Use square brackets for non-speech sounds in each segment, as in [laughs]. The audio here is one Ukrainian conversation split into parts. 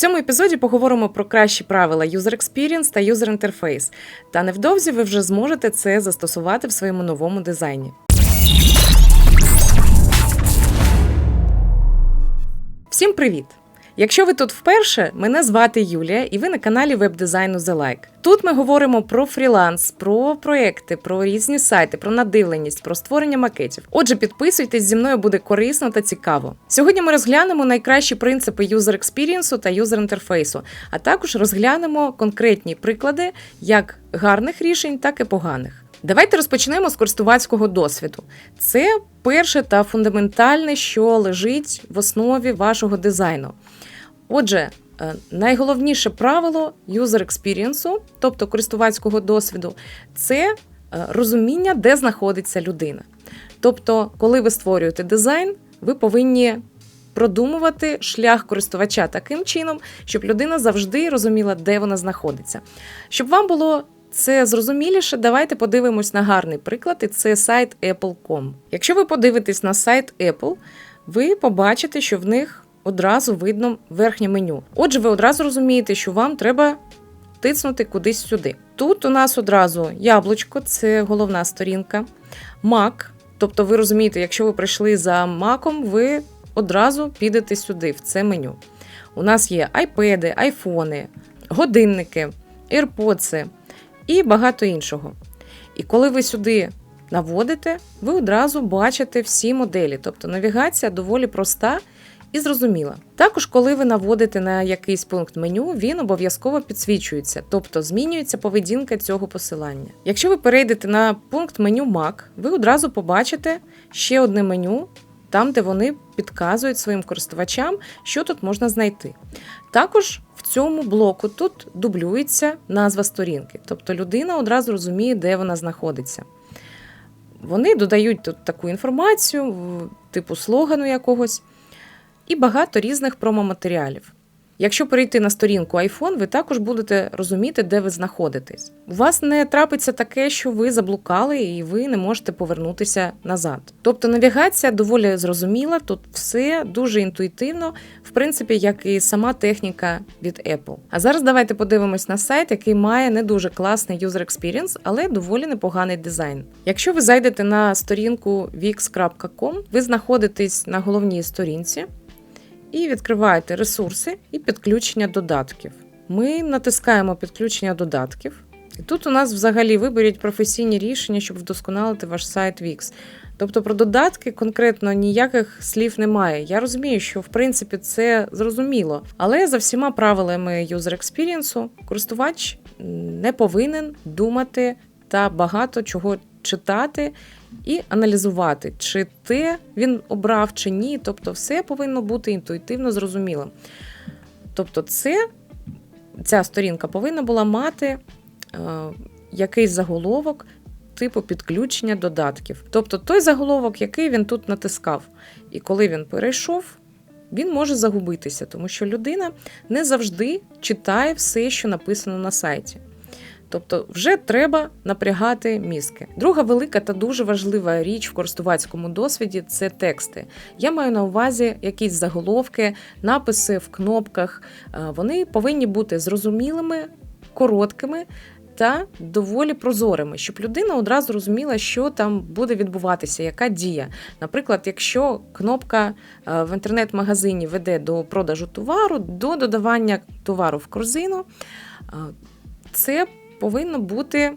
цьому епізоді поговоримо про кращі правила User Experience та User Interface. Та невдовзі ви вже зможете це застосувати в своєму новому дизайні. Всім привіт! Якщо ви тут вперше, мене звати Юлія, і ви на каналі веб-дизайну The Like. Тут ми говоримо про фріланс, про проекти, про різні сайти, про надивленість, про створення макетів. Отже, підписуйтесь зі мною буде корисно та цікаво. Сьогодні ми розглянемо найкращі принципи юзер експірієнсу та юзер інтерфейсу, а також розглянемо конкретні приклади як гарних рішень, так і поганих. Давайте розпочнемо з користувацького досвіду. Це перше та фундаментальне, що лежить в основі вашого дизайну. Отже, е, найголовніше правило юзер експірієнсу, тобто користувацького досвіду, це е, розуміння, де знаходиться людина. Тобто, коли ви створюєте дизайн, ви повинні продумувати шлях користувача таким чином, щоб людина завжди розуміла, де вона знаходиться. Щоб вам було це зрозуміліше, давайте подивимось на гарний приклад, і це сайт Apple.com. Якщо ви подивитесь на сайт Apple, ви побачите, що в них одразу видно верхнє меню. Отже, ви одразу розумієте, що вам треба тиснути кудись сюди. Тут у нас одразу яблучко, це головна сторінка, Mac, тобто ви розумієте, якщо ви прийшли за Маком, ви одразу підете сюди, в це меню. У нас є айпеди, айфони, годинники, AirPods і багато іншого. І коли ви сюди наводите, ви одразу бачите всі моделі, тобто навігація доволі проста і зрозуміла. Також, коли ви наводите на якийсь пункт меню, він обов'язково підсвічується, тобто змінюється поведінка цього посилання. Якщо ви перейдете на пункт меню Mac, ви одразу побачите ще одне меню. Там, де вони підказують своїм користувачам, що тут можна знайти. Також в цьому блоку тут дублюється назва сторінки, тобто людина одразу розуміє, де вона знаходиться. Вони додають тут таку інформацію, типу слогану якогось і багато різних промоматеріалів. Якщо перейти на сторінку iPhone, ви також будете розуміти, де ви знаходитесь. У вас не трапиться таке, що ви заблукали і ви не можете повернутися назад. Тобто навігація доволі зрозуміла, тут все дуже інтуїтивно, в принципі, як і сама техніка від Apple. А зараз давайте подивимось на сайт, який має не дуже класний user experience, але доволі непоганий дизайн. Якщо ви зайдете на сторінку wix.com, ви знаходитесь на головній сторінці і відкриваєте ресурси і підключення додатків. Ми натискаємо підключення додатків. І тут у нас взагалі виберіть професійні рішення, щоб вдосконалити ваш сайт Wix. Тобто про додатки конкретно ніяких слів немає. Я розумію, що в принципі це зрозуміло, але за всіма правилами user experience користувач не повинен думати та багато чого читати і аналізувати, чи те він обрав, чи ні. Тобто, все повинно бути інтуїтивно зрозумілим. Тобто, це, ця сторінка повинна була мати е, якийсь заголовок. Типу підключення додатків. Тобто той заголовок, який він тут натискав. І коли він перейшов, він може загубитися, тому що людина не завжди читає все, що написано на сайті. Тобто вже треба напрягати мізки. Друга велика та дуже важлива річ в користувацькому досвіді це тексти. Я маю на увазі якісь заголовки, написи в кнопках. Вони повинні бути зрозумілими, короткими. Та доволі прозорими, щоб людина одразу розуміла, що там буде відбуватися, яка дія. Наприклад, якщо кнопка в інтернет-магазині веде до продажу товару, до додавання товару в корзину, це повинно бути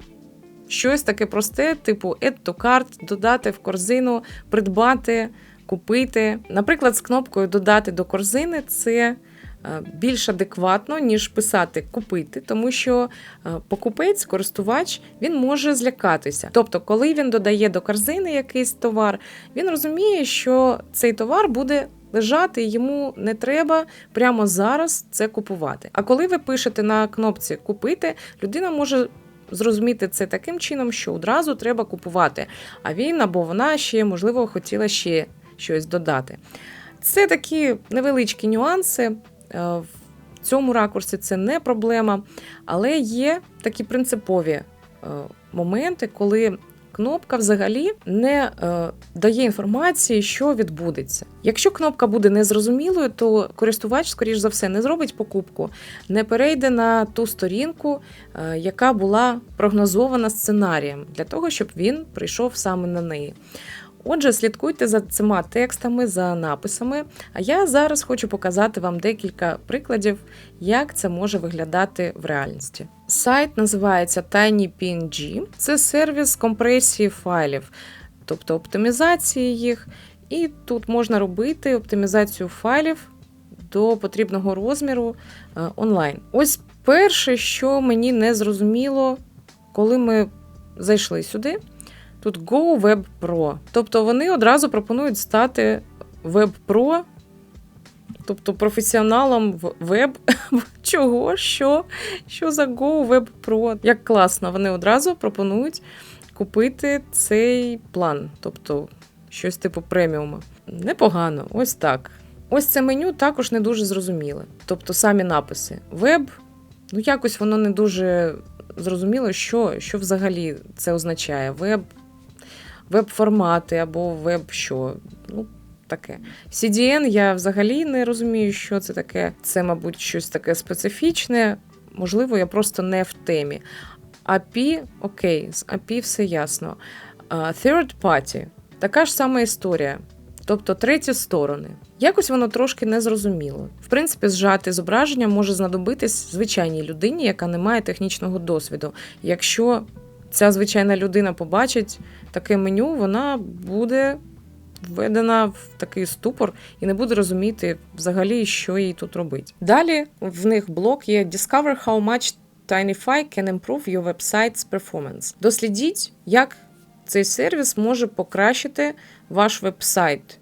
щось таке просте, типу add to cart, додати в корзину, придбати, купити. Наприклад, з кнопкою Додати до корзини це. Е, більш адекватно, ніж писати купити, тому що е, покупець, користувач, він може злякатися. Тобто, коли він додає до корзини якийсь товар, він розуміє, що цей товар буде лежати, йому не треба прямо зараз це купувати. А коли ви пишете на кнопці Купити, людина може. Зрозуміти це таким чином, що одразу треба купувати. А він або вона ще, можливо, хотіла ще щось додати. Це такі невеличкі нюанси. Е, в цьому ракурсі це не проблема, але є такі принципові е, моменти, коли кнопка взагалі не е, дає інформації, що відбудеться. Якщо кнопка буде незрозумілою, то користувач, скоріш за все, не зробить покупку, не перейде на ту сторінку, яка була прогнозована сценарієм, для того, щоб він прийшов саме на неї. Отже, слідкуйте за цими текстами, за написами. А я зараз хочу показати вам декілька прикладів, як це може виглядати в реальності. Сайт називається TinyPNG. Це сервіс компресії файлів, тобто оптимізації їх. І тут можна робити оптимізацію файлів до потрібного розміру е, онлайн. Ось перше, що мені не зрозуміло, коли ми зайшли сюди. Тут Go Web Pro. Тобто вони одразу пропонують стати Web Pro, тобто професіоналом в веб. [laughs] Чого? Що? Що за Go Web Pro? Як класно, вони одразу пропонують купити цей план, тобто щось типу преміума. Непогано, ось так. Ось це меню також не дуже зрозуміле. Тобто самі написи. Веб, ну якось воно не дуже зрозуміло, що, що взагалі це означає. Веб веб-формати або веб-що. Ну, таке. CDN я взагалі не розумію, що це таке. Це, мабуть, щось таке специфічне. Можливо, я просто не в темі. API, окей, з API все ясно. Third party така ж сама історія. Тобто треті сторони. Якось воно трошки незрозуміло. В принципі, зжати зображення може знадобитись звичайній людині, яка не має технічного досвіду. Якщо ця звичайна людина побачить таке меню, вона буде введена в такий ступор і не буде розуміти взагалі, що їй тут робить. Далі в них блок є Discover how much Tinify can improve your website's performance. Дослідіть, як цей сервіс може покращити ваш веб-сайт.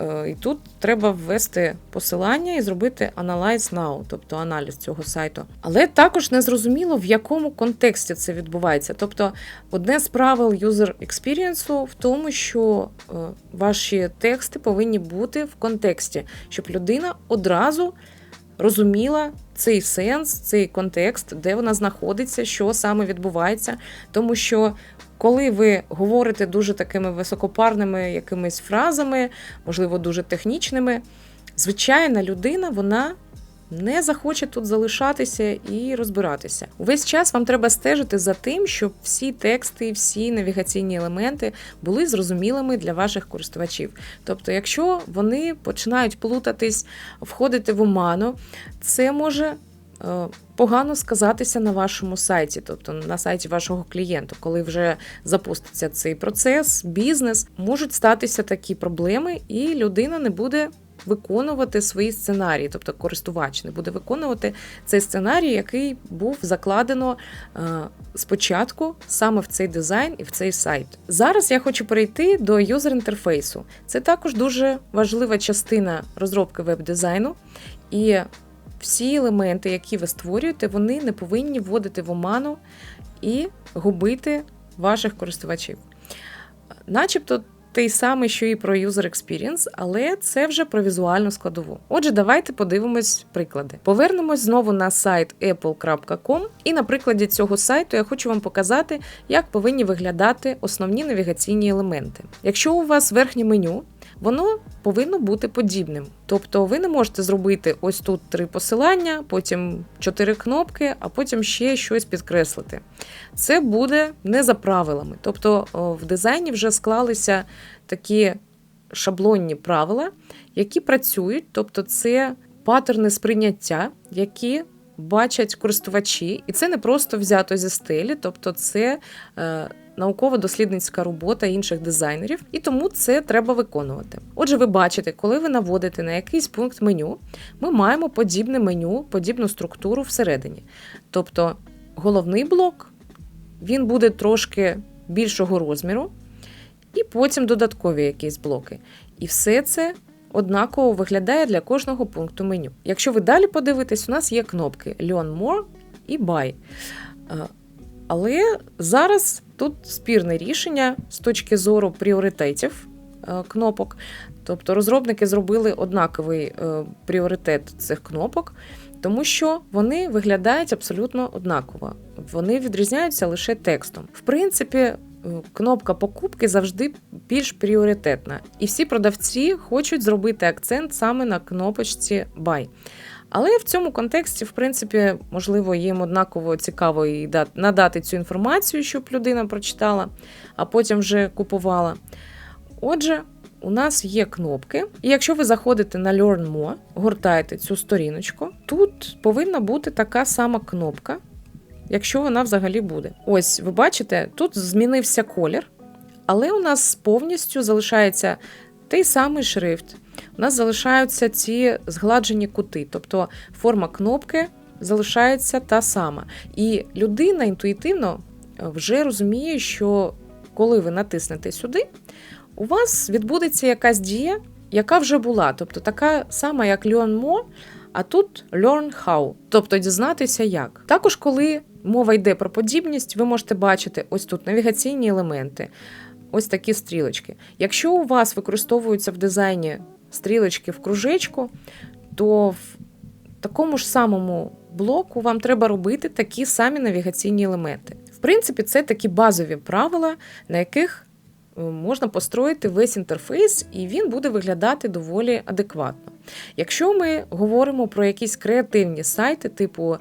Е, і тут треба ввести посилання і зробити Analyze Now, тобто аналіз цього сайту. Але також не зрозуміло, в якому контексті це відбувається. Тобто, одне з правил user experience в тому, що е, ваші тексти повинні бути в контексті, щоб людина одразу розуміла цей сенс, цей контекст, де вона знаходиться, що саме відбувається, тому що коли ви говорите дуже такими високопарними якимись фразами, можливо, дуже технічними, звичайна людина, вона не захоче тут залишатися і розбиратися. Увесь час вам треба стежити за тим, щоб всі тексти, всі навігаційні елементи були зрозумілими для ваших користувачів. Тобто, якщо вони починають плутатись, входити в оману, це може Е, погано сказатися на вашому сайті, тобто на сайті вашого клієнта, коли вже запуститься цей процес, бізнес, можуть статися такі проблеми, і людина не буде. Виконувати свої сценарії, тобто користувач не буде виконувати цей сценарій, який був закладено е, спочатку саме в цей дизайн і в цей сайт. Зараз я хочу перейти до юзер-інтерфейсу. Це також дуже важлива частина розробки веб-дизайну, і всі елементи, які ви створюєте, вони не повинні вводити в оману і губити ваших користувачів. Начебто той самий, що і про User Experience, але це вже про візуальну складову. Отже, давайте подивимось приклади. Повернемось знову на сайт apple.com, і на прикладі цього сайту я хочу вам показати, як повинні виглядати основні навігаційні елементи. Якщо у вас верхнє меню, воно повинно бути подібним. Тобто ви не можете зробити ось тут три посилання, потім чотири кнопки, а потім ще щось підкреслити. Це буде не за правилами. Тобто в дизайні вже склалися такі шаблонні правила, які працюють, тобто це паттерни сприйняття, які бачать користувачі, і це не просто взято зі стелі, тобто це. Е, науково-дослідницька робота інших дизайнерів, і тому це треба виконувати. Отже, ви бачите, коли ви наводите на якийсь пункт меню, ми маємо подібне меню, подібну структуру всередині. Тобто головний блок він буде трошки більшого розміру, і потім додаткові якісь блоки. І все це. Однаково виглядає для кожного пункту меню. Якщо ви далі подивитесь, у нас є кнопки Learn More і Buy. Але зараз тут спірне рішення з точки зору пріоритетів е, кнопок. Тобто розробники зробили однаковий е, пріоритет цих кнопок, тому що вони виглядають абсолютно однаково. Вони відрізняються лише текстом. В принципі, е, кнопка покупки завжди більш пріоритетна. І всі продавці хочуть зробити акцент саме на кнопочці Buy. Але в цьому контексті, в принципі, можливо, їм однаково цікаво і надати цю інформацію, щоб людина прочитала, а потім вже купувала. Отже, у нас є кнопки, і якщо ви заходите на Learn More, гортаєте цю сторіночку, тут повинна бути така сама кнопка, якщо вона взагалі буде. Ось, ви бачите, тут змінився колір, але у нас повністю залишається той самий шрифт. У нас залишаються ці згладжені кути, тобто форма кнопки залишається та сама. І людина інтуїтивно вже розуміє, що коли ви натиснете сюди, у вас відбудеться якась дія, яка вже була, тобто така сама, як Learn More, а тут Learn How, тобто дізнатися як. Також, коли мова йде про подібність, ви можете бачити ось тут навігаційні елементи, ось такі стрілочки. Якщо у вас використовуються в дизайні стрілочки в кружечку, то в такому ж самому блоку вам треба робити такі самі навігаційні елементи. В принципі, це такі базові правила, на яких е, можна построїти весь інтерфейс, і він буде виглядати доволі адекватно. Якщо ми говоримо про якісь креативні сайти, типу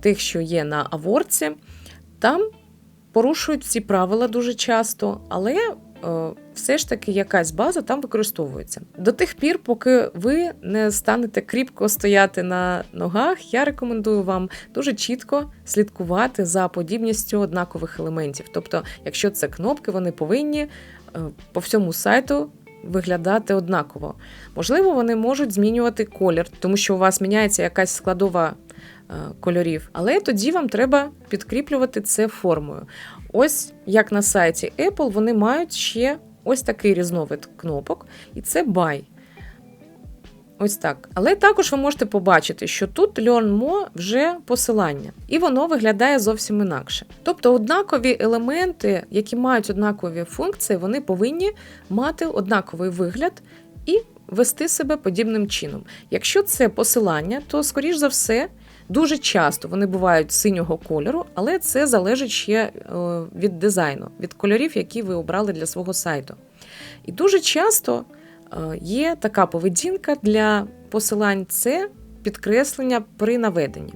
тих, що є на Аворці, там порушують ці правила дуже часто, але Е, все ж таки якась база там використовується. До тих пір, поки ви не станете кріпко стояти на ногах, я рекомендую вам дуже чітко слідкувати за подібністю однакових елементів. Тобто, якщо це кнопки, вони повинні е, по всьому сайту. Виглядати однаково. Можливо, вони можуть змінювати колір, тому що у вас міняється якась складова кольорів, але тоді вам треба підкріплювати це формою. Ось як на сайті Apple, вони мають ще ось такий різновид кнопок, і це Buy. Ось так. Але також ви можете побачити, що тут Learn More вже посилання, і воно виглядає зовсім інакше. Тобто однакові елементи, які мають однакові функції, вони повинні мати однаковий вигляд і вести себе подібним чином. Якщо це посилання, то, скоріш за все, Дуже часто вони бувають синього кольору, але це залежить ще е, від дизайну, від кольорів, які ви обрали для свого сайту. І дуже часто е, є така поведінка для посилань це підкреслення при наведенні.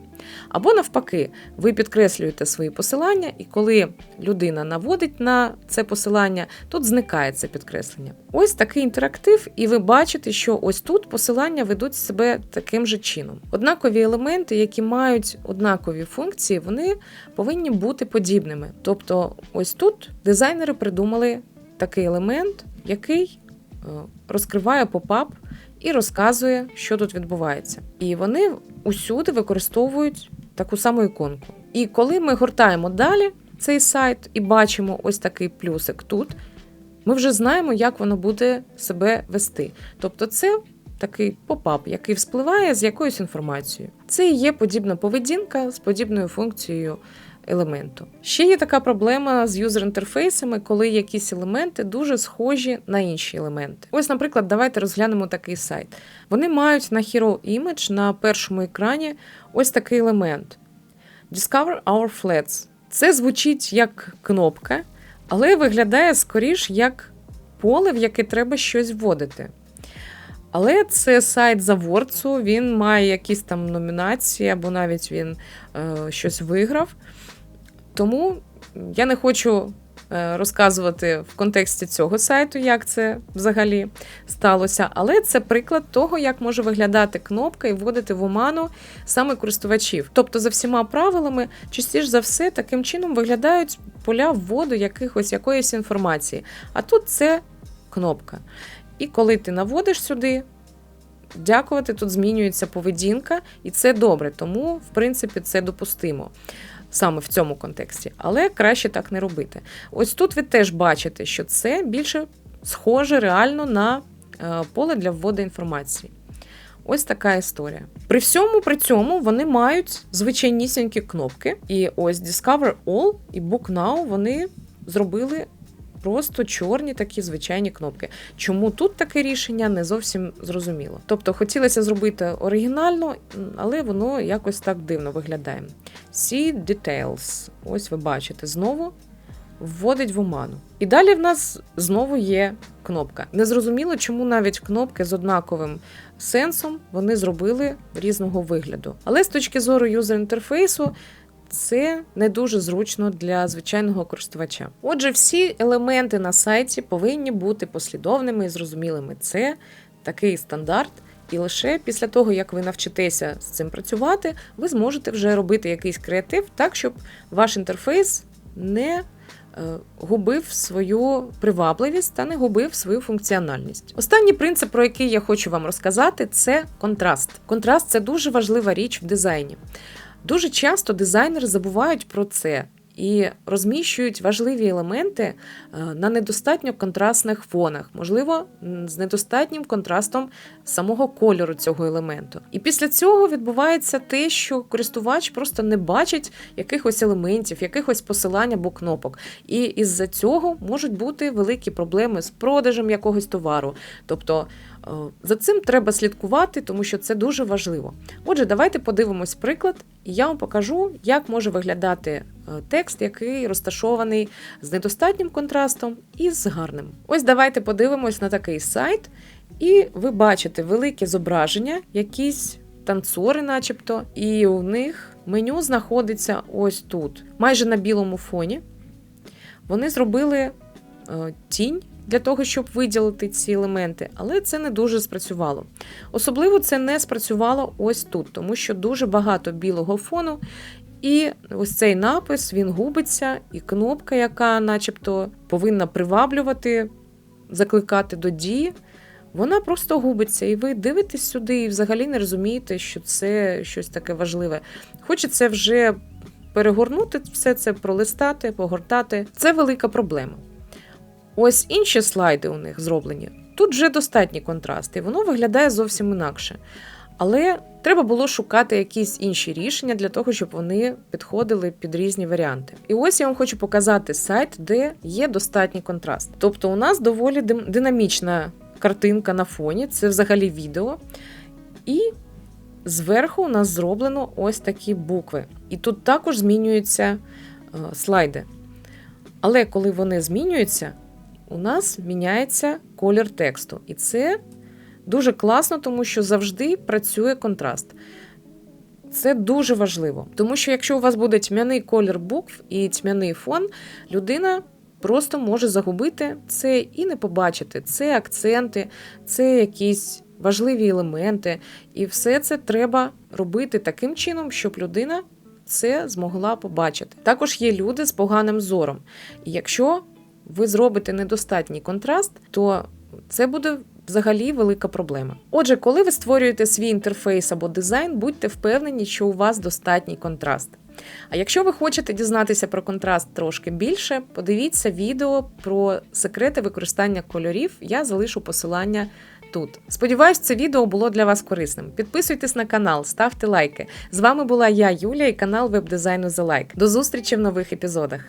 Або навпаки, ви підкреслюєте свої посилання, і коли людина наводить на це посилання, тут зникає це підкреслення. Ось такий інтерактив, і ви бачите, що ось тут посилання ведуть себе таким же чином. Однакові елементи, які мають однакові функції, вони повинні бути подібними. Тобто, ось тут дизайнери придумали такий елемент, який е, розкриває попап і розказує, що тут відбувається. І вони усюди використовують таку саму іконку. І коли ми гортаємо далі цей сайт і бачимо ось такий плюсик тут, ми вже знаємо, як воно буде себе вести. Тобто, це такий попап, який вспливає з якоюсь інформацією. Це і є подібна поведінка з подібною функцією елементу. Ще є така проблема з юзер-інтерфейсами, коли якісь елементи дуже схожі на інші елементи. Ось, наприклад, давайте розглянемо такий сайт. Вони мають на Hero Image на першому екрані ось такий елемент: Discover Our Flats. Це звучить як кнопка, але виглядає скоріш як поле, в яке треба щось вводити. Але це сайт Заворцу, він має якісь там номінації, або навіть він е, щось виграв. Тому я не хочу е, розказувати в контексті цього сайту, як це взагалі сталося, але це приклад того, як може виглядати кнопка і вводити в оману саме користувачів. Тобто, за всіма правилами, частіше за все, таким чином виглядають поля вводу якихось якоїсь інформації. А тут це кнопка. І коли ти наводиш сюди, дякувати, тут змінюється поведінка, і це добре, тому, в принципі, це допустимо саме в цьому контексті, але краще так не робити. Ось тут ви теж бачите, що це більше схоже реально на е, поле для вводу інформації. Ось така історія. При всьому при цьому вони мають звичайнісінькі кнопки. І ось Discover All і Book Now вони зробили просто чорні такі звичайні кнопки. Чому тут таке рішення не зовсім зрозуміло. Тобто хотілося зробити оригінально, але воно якось так дивно виглядає. See Details. Ось ви бачите знову вводить в оману. І далі в нас знову є кнопка. Незрозуміло, чому навіть кнопки з однаковим сенсом вони зробили різного вигляду. Але з точки зору юзер-інтерфейсу. Це не дуже зручно для звичайного користувача. Отже, всі елементи на сайті повинні бути послідовними і зрозумілими. Це такий стандарт, і лише після того, як ви навчитеся з цим працювати, ви зможете вже робити якийсь креатив так, щоб ваш інтерфейс не е, губив свою привабливість та не губив свою функціональність. Останній принцип, про який я хочу вам розказати, це контраст. Контраст це дуже важлива річ в дизайні. Дуже часто дизайнери забувають про це і розміщують важливі елементи е, на недостатньо контрастних фонах, можливо, з недостатнім контрастом самого кольору цього елементу. І після цього відбувається те, що користувач просто не бачить якихось елементів, якихось посилань або кнопок. І із-за цього можуть бути великі проблеми з продажем якогось товару. Тобто за цим треба слідкувати, тому що це дуже важливо. Отже, давайте подивимось приклад, і я вам покажу, як може виглядати е, текст, який розташований з недостатнім контрастом і з гарним. Ось давайте подивимось на такий сайт, і ви бачите велике зображення, якісь танцори, начебто, і у них меню знаходиться ось тут, майже на білому фоні. Вони зробили е, тінь для того, щоб виділити ці елементи, але це не дуже спрацювало. Особливо це не спрацювало ось тут, тому що дуже багато білого фону, і ось цей напис він губиться, і кнопка, яка, начебто, повинна приваблювати, закликати до дії. Вона просто губиться, і ви дивитесь сюди і взагалі не розумієте, що це щось таке важливе. Хочеться вже перегорнути все це, пролистати, погортати. Це велика проблема. Ось інші слайди у них зроблені. Тут вже достатній контраст, і воно виглядає зовсім інакше. Але треба було шукати якісь інші рішення для того, щоб вони підходили під різні варіанти. І ось я вам хочу показати сайт, де є достатній контраст. Тобто, у нас доволі динамічна картинка на фоні, це взагалі відео. І зверху у нас зроблено ось такі букви. І тут також змінюються е, слайди. Але коли вони змінюються, у нас міняється колір тексту. І це дуже класно, тому що завжди працює контраст. Це дуже важливо, тому що якщо у вас буде тьмяний колір букв і тьмяний фон, людина просто може загубити це і не побачити. Це акценти, це якісь важливі елементи. І все це треба робити таким чином, щоб людина це змогла побачити. Також є люди з поганим зором. І якщо ви зробите недостатній контраст, то це буде взагалі велика проблема. Отже, коли ви створюєте свій інтерфейс або дизайн, будьте впевнені, що у вас достатній контраст. А якщо ви хочете дізнатися про контраст трошки більше, подивіться відео про секрети використання кольорів. Я залишу посилання тут. Сподіваюсь, це відео було для вас корисним. Підписуйтесь на канал, ставте лайки. З вами була я, Юля, і канал веб-дизайну The Like. До зустрічі в нових епізодах.